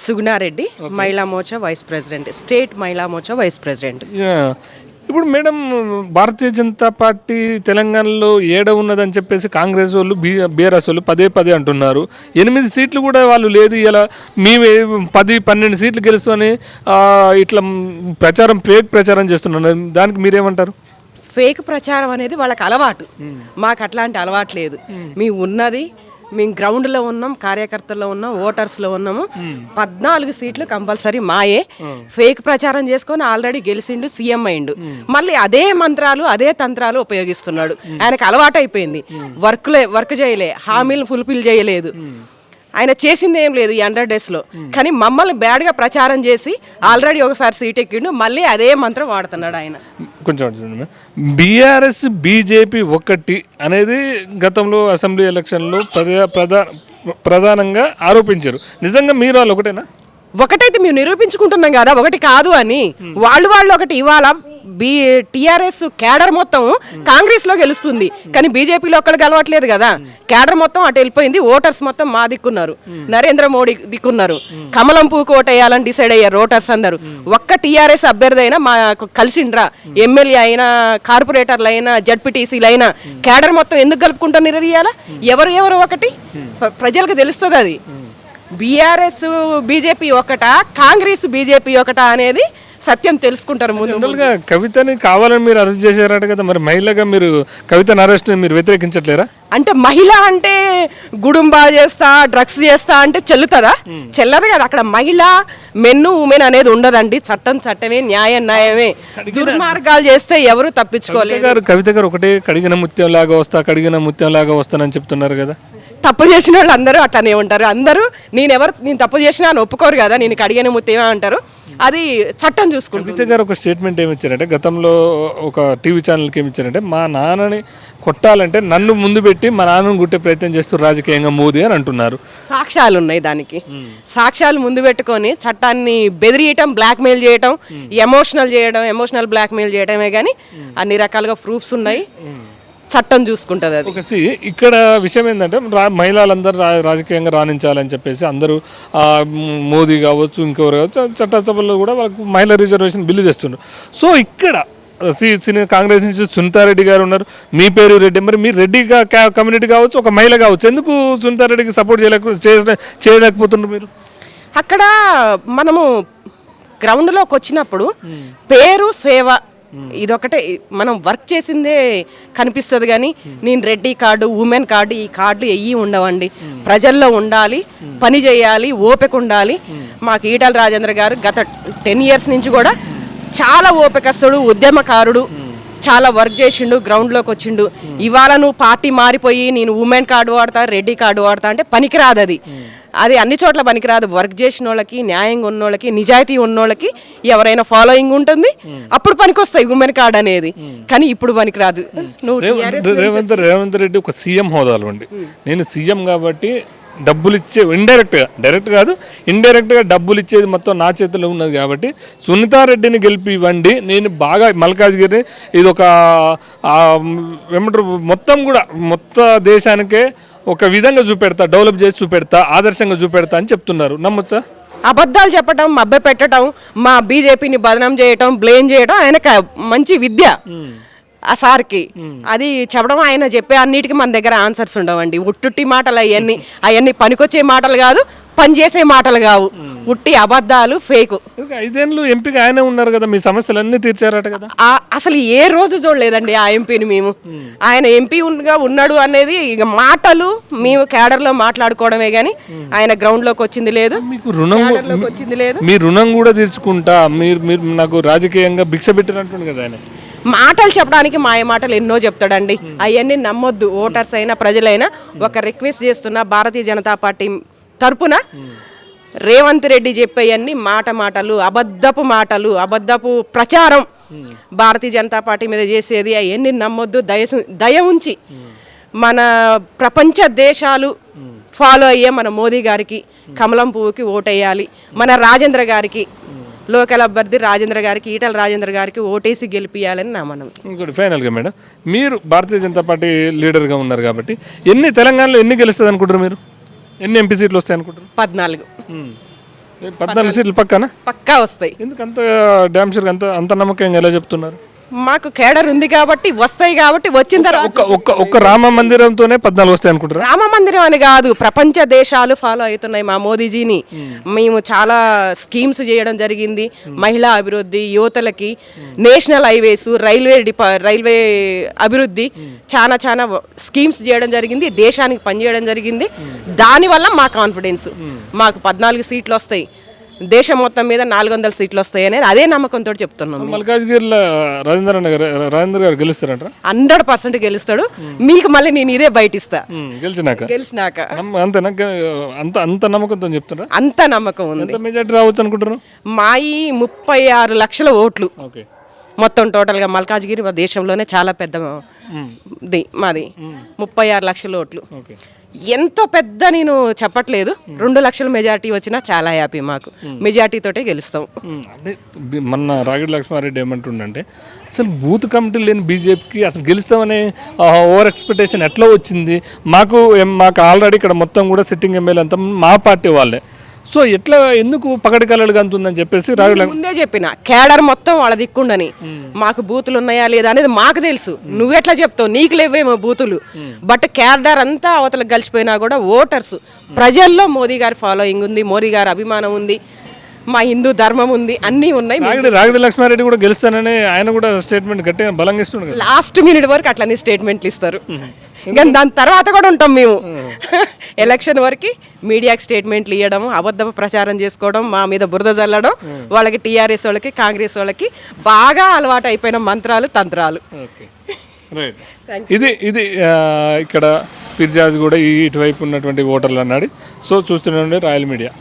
సుగుణారెడ్డి మహిళా Morcha vice president state Mahila Morcha vice president. ఇప్పుడు madam Bharatiya Janata party తెలంగాణలో ఏడ ఉన్నదని చెప్పేసి కాంగ్రెస్ వాళ్ళు బీ బీఆర్ఎస్ వాళ్ళు పదే పదే అంటున్నారు. ఎనిమిది సీట్లు కూడా వాళ్ళు లేదు ఇలా మేమే పది పన్నెండు సీట్లు ఆ, ఇట్లా మ్, ప్రచారం ఫేక్ ప్రచారం చేస్తున్నారు. దానికి మీరేమంటారు? ఫేక్ ప్రచారం అనేది వాళ్ళకి అలవాటు. మాకు అట్లాంటి అలవాటు లేదు. మేము. ఉన్నది మేము గ్రౌండ్లో ఉన్నాం కార్యకర్తల్లో ఉన్నాం ఓటర్స్లో ఉన్నాము. పద్నాలుగు సీట్లు కంపల్సరీ మాయే. ఫేక్ ప్రచారం చేసుకొని ఆల్రెడీ గెలిచిండు సీఎం అయిండు. మళ్ళీ అదే మంత్రాలు అదే తంత్రాలు ఉపయోగిస్తున్నాడు. ఆయనకు అలవాటు అయిపోయింది వర్క్లే వర్క్ చేయలే. హామీలు ఫుల్ఫిల్ చేయలేదు. ఆయన చేసింది ఏం లేదు ఈ హండ్రెడ్ డేస్లో కానీ మమ్మల్ని బ్యాడ్గా ప్రచారం చేసి ఆల్రెడీ ఒకసారి సీట్ ఎక్కిండు మళ్ళీ అదే మంత్రం వాడుతున్నాడు ఆయన. కొంచెం బీఆర్ఎస్ బీజేపీ ఒక్కటి అనేది గతంలో అసెంబ్లీ ఎలక్షన్లో ప్రధా ప్రధా ప్రధానంగా ఆరోపించారు. నిజంగా మీరు వాళ్ళు ఒకటేనా? ఒకటైతే మేము నిరూపించుకుంటున్నాం కదా ఒకటి కాదు అని. వాళ్ళు వాళ్ళు ఒకటి ఇవాళ బీ టీఆర్ఎస్ కేడర్ మొత్తం కాంగ్రెస్లో గెలుస్తుంది. కానీ బీజేపీలో ఒక్కడ గెలవట్లేదు కదా. కేడర్ మొత్తం అటు వెళ్ళిపోయింది ఓటర్స్ మొత్తం మా దిక్కున్నారు. నరేంద్ర మోడీ దిక్కున్నారు. కమలం పూకు ఓటేయాలని డిసైడ్ అయ్యారు ఓటర్స్ అందరూ. ఒక్క టీఆర్ఎస్ అభ్యర్థి అయినా మా కలిసిండ్రా. ఎమ్మెల్యే అయినా కార్పొరేటర్లు అయినా జడ్పీటీసీలు అయినా కేడర్ మొత్తం ఎందుకు కలుపుకుంటా నిర్వహియాలా ఎవరు ఎవరు ఒకటి? ప్రజలకు తెలుస్తుంది అది. బీఆర్ఎస్ బీజేపీ ఒకటా కాంగ్రెస్ బీజేపీ ఒకటా అనేది సత్యం తెలుసుకుంటారు ముందు జనరల్గా కవితని కావాలని మీరు అరెస్ట్ చేశారట కదా మరి మహిళగా మీరు కవితను అరెస్ట్ మీరు వ్యతిరేకించట్లేరా? అంటే మహిళ అంటే గుడుంబా చేస్తా డ్రగ్స్ చేస్తా అంటే చెల్లుతుందా? చెల్లదు కదా అక్కడ మహిళ మెన్ను ఉమెన్ అనేది ఉండదండి. చట్టం చట్టమే న్యాయం న్యాయమే. దుర్మార్గాలు చేస్తే ఎవరు తప్పించుకోలేరు. కవిత గారు కవిత గారు ఒకటే కడిగిన ముత్యం లాగా వస్తా కడిగిన ముత్యం లాగా వస్తానని చెప్తున్నారు కదా. తప్పు చేసిన వాళ్ళు అందరూ అట్లనే ఉంటారు. అందరూ నేను ఎవరు నేను తప్పు చేసినా అని ఒప్పుకోరు కదా నేను కడిగిన ముత్తేమా అంటారు? అది చట్టం చూసుకుంటుంది. గారు ఒక స్టేట్మెంట్ ఏమి ఇచ్చారంటే గతంలో ఒక టీవీ ఛానల్కి ఏమి ఇచ్చారంటే మా నాన్నని కొట్టాలంటే నన్ను ముందు పెట్టి మా నాన్నను గుట్టే ప్రయత్నం చేస్తూ రాజకీయంగా మోదీ అని అంటున్నారు. సాక్ష్యాలు ఉన్నాయి దానికి. సాక్ష్యాలు ముందు పెట్టుకొని చట్టాన్ని బెదిరియటం బ్లాక్మెయిల్ చేయటం ఎమోషనల్ చేయడం ఎమోషనల్ బ్లాక్మెయిల్ చేయడమే కానీ అన్ని రకాలుగా ప్రూఫ్స్ ఉన్నాయి. చట్టం చూసుకుంటుంది అది. ఒక సి- ఇక్కడ విషయం ఏంటంటే మహిళలందరూ రా రాజకీయంగా రాణించాలని చెప్పేసి అందరూ మోదీ కావచ్చు ఇంకెవరు కావచ్చు చట్టసభలో కూడా వాళ్ళకు మహిళా రిజర్వేషన్ బిల్లు తెస్తున్నారు సో ఇక్కడ సి కాంగ్రెస్ నుంచి సునీతారెడ్డి గారు ఉన్నారు. మీ పేరు రెడ్డి మరి మీరు రెడ్డిగా కా- కమ్యూనిటీ కావచ్చు ఒక మహిళ కావచ్చు ఎందుకు సునీతారెడ్డికి సపోర్ట్ చేయలేక చేయలే- చేయలేకపోతున్నారు మీరు? అక్కడ మనము గ్రౌండ్లోకి వచ్చినప్పుడు పేరు సేవ ఇదొకటే. మనం వర్క్ చేసిందే కనిపిస్తుంది కానీ నేను రెడ్డి కార్డు ఉమెన్ కార్డు ఈ కార్డు ఎయ్యి ఉండవండి. ప్రజల్లో ఉండాలి పని చేయాలి ఓపిక ఉండాలి. మాకు ఈటల రాజేంద్ర గారు గత టెన్ ఇయర్స్ నుంచి కూడా చాలా ఓపికస్తుడు ఉద్యమకారుడు చాలా వర్క్ చేసిండు గ్రౌండ్లోకి వచ్చిండు. ఇవాళ నువ్వు పార్టీ మారిపోయి నేను ఉమెన్ కార్డు వాడతా రెడ్డి కార్డు వాడతా అంటే పనికిరాదు అది అది అన్ని చోట్ల పనికిరాదు. వర్క్ చేసిన వాళ్ళకి న్యాయంగా ఉన్నోళ్ళకి నిజాయితీ ఉన్నోళ్ళకి ఎవరైనా ఫాలోయింగ్ ఉంటుంది. అప్పుడు పనికొస్తాయి ఉమెన్ కార్డ్ అనేది. కానీ ఇప్పుడు పనికిరాదు. రేవంత్ రేవంత్ రేవంత్ రెడ్డి ఒక సీఎం హోదాలో ఉండి. నేను సీఎం కాబట్టి డబ్బులు ఇచ్చే ఇండైరెక్ట్గా డైరెక్ట్ కాదు ఇండైరెక్ట్గా డబ్బులు ఇచ్చేది మొత్తం నా చేతిలో ఉన్నది కాబట్టి సునీతారెడ్డిని గెలిపి ఇవ్వండి. నేను బాగా మల్కాజ్గిరి ఇది ఒక ఏమంటారు మొత్తం కూడా మొత్తం దేశానికే ఒక విధంగా చూపెడతా డెవలప్ చేసి చూపెడతా ఆదర్శంగా చూపెడతా అని చెప్తున్నారు. నమ్మొచ్చా? అబద్ధాలు చెప్పటం మభ్య పెట్టడం మా బీజేపీని బదనం చేయటం బ్లేమ్ చేయడం ఆయనకు మంచి విద్య ఆ సార్కి. అది చెప్పడం ఆయన చెప్పే అన్నిటికీ మన దగ్గర ఆన్సర్స్ ఉండవండి. ఉట్టుట్టి మాటలు అవన్నీ అవన్నీ పనికొచ్చే మాటలు కాదు పనిచేసే మాటలు కావు. ఉట్టి అబద్ధాలు ఫేకు. ఐదేళ్ళు ఎంపీగా ఆయనే ఉన్నారు కదా మీ సమస్యలన్నీ తీర్చారట కదా? అసలు ఏ రోజు చూడలేదండి ఆ ఎంపీని మేము. ఆయన ఎంపీ ఉన్నగా ఉన్నాడు అనేది ఇక మాటలు మేము కేడర్లో మాట్లాడుకోవడమే కానీ ఆయన గ్రౌండ్లోకి వచ్చింది లేదు. మీకు రుణం వచ్చింది లేదు. మీ రుణం కూడా తీర్చుకుంటా మీరు మీరు నాకు రాజకీయంగా భిక్ష పెట్టినట్టుంది కదా ఆయన. మాటలు చెప్పడానికి మాయ మాటలు ఎన్నో చెప్తాడండి. అవన్నీ నమ్మొద్దు. ఓటర్స్ అయినా ప్రజలైనా ఒక రిక్వెస్ట్ చేస్తున్నా భారతీయ జనతా పార్టీ తరపున రేవంత్ రెడ్డి చెప్పేయన్ని మాట మాటలు అబద్ధపు మాటలు అబద్ధపు ప్రచారం భారతీయ జనతా పార్టీ మీద చేసేది. అవన్నీ నమ్మొద్దు. దయ దయ ఉంచి మన ప్రపంచ దేశాలు ఫాలో అయ్యే మన మోదీ గారికి కమలం పువ్వుకి ఓటేయాలి. మన రాజేంద్ర గారికి లోకల్ అభ్యర్థి రాజేంద్ర గారికి ఈటల రాజేంద్ర గారికి ఓటేసి గెలిపియాలని నా మనం ఇంకోటి ఫైనల్గా మేడం మీరు భారతీయ జనతా పార్టీ లీడర్గా ఉన్నారు కాబట్టి ఎన్ని తెలంగాణలో ఎన్ని గెలుస్తుంది అనుకుంటారు మీరు? ఎన్ని ఎంపీ సీట్లు వస్తాయి అనుకుంటారు పద్నాలుగు. పద్నాలుగు సీట్లు పక్కన? పక్కా వస్తాయి. ఎందుకు అంత డ్యామ్ షూర్ అంత అంత నమ్మకంగా ఎలా చెప్తున్నారు? మాకు కేడర్ ఉంది కాబట్టి వస్తాయి కాబట్టి వచ్చిన తర్వాత ఒక్క ఒక్క రామ మందిరంతోనే పద్నాలుగు వస్తాయి అనుకుంటారా రామ మందిరం అని కాదు ప్రపంచ దేశాలు ఫాలో అవుతున్నాయి మా మోదీజీని. మేము. చాలా స్కీమ్స్ చేయడం జరిగింది మహిళా అభివృద్ధి యువతలకి నేషనల్ హైవేస్ రైల్వే డిపా రైల్వే అభివృద్ధి చాలా చాలా స్కీమ్స్ చేయడం జరిగింది దేశానికి పనిచేయడం జరిగింది. దానివల్ల మా కాన్ఫిడెన్స్ మాకు పద్నాలుగు సీట్లు వస్తాయి. దేశం మొత్తం మీద నాలుగు వందల సీట్లు వస్తాయి అనేది అదే నమ్మకంతో చెప్తున్నాం. మల్కాజ్గిరిలో రాజేంద్ర గారు రాజేంద్ర గారు గెలుస్తారంటారా హండ్రెడ్ పర్సెంట్ గెలుస్తాడు. మీకు మళ్ళీ నేను ఇదే బయటిస్తా ఉమ్, గెలిచినాక? గెలిచినాక. గె- అంత అంత నమ్మకంతో చెప్తారా అంత నమ్మకం ఉంది. మెజార్టీ రావచ్చు అనుకుంటారు మాయి ముప్పై ఆరు లక్షల ఓట్లు. ఓకే. మొత్తం టోటల్గా మల్కాజ్గిరి మా దేశంలోనే చాలా పెద్ద మాది. ముప్పై ఆరు లక్షల ఓట్లు. ఎంతో పెద్ద నేను చెప్పట్లేదు. రెండు లక్షల మెజారిటీ వచ్చినా చాలా హ్యాపీ మాకు. మెజారిటీ తోటే గెలుస్తాం. అంటే మొన్న రాగిడి లక్ష్మారెడ్డి ఏమంటుండంటే అసలు బూత్ కమిటీ లేని బీజేపీకి అసలు గెలుస్తామనే ఓవర్ ఎక్స్పెక్టేషన్ ఎట్లా వచ్చింది? మాకు మాకు ఆల్రెడీ ఇక్కడ మొత్తం కూడా సిట్టింగ్ ఎమ్మెల్యే అంతా మా పార్టీ వాళ్ళే. సో ఎట్లా ఎందుకు పగటి కలలుగా అంతుందని చెప్పేసి రాగిడి ముందే చెప్పిన కేడర్ మొత్తం వాళ్ళ దిక్కుండని. మాకు బూతులు ఉన్నాయా లేదా అనేది మాకు తెలుసు. నువ్వెట్లా చెప్తావు? నీకు లేవేమో బూతులు. బట్ కేడర్ అంతా అవతలకు కలిసిపోయినా కూడా ఓటర్స్. ప్రజల్లో మోదీ గారి ఫాలోయింగ్ ఉంది మోదీ గారి అభిమానం ఉంది. మా హిందూ ధర్మం ఉంది అన్నీ ఉన్నాయి రాగిడి రాగిడి లక్ష్మారెడ్డి కూడా గెలుస్తానని ఆయన కూడా స్టేట్మెంట్ గట్టిగా బలంగా ఇస్తుండే లాస్ట్ మినిట్ వరకు అట్లనే స్టేట్మెంట్లు ఇస్తారు. ఇంకా దాని తర్వాత కూడా ఉంటాం మేము. ఎలక్షన్ వరకు మీడియాకి స్టేట్మెంట్లు ఇవ్వడం అబద్ధ ప్రచారం చేసుకోవడం మా మీద బురద చల్లడం వాళ్ళకి టీఆర్ఎస్ వాళ్ళకి కాంగ్రెస్ వాళ్ళకి బాగా అలవాటు అయిపోయిన మంత్రాలు తంత్రాలు. ఇది ఇది ఇక్కడ పిర్జాజ్ కూడా ఇటువైపు ఉన్నటువంటి ఓటర్లు అన్నాడు. సో చూస్తుండండి రాయల్ మీడియా.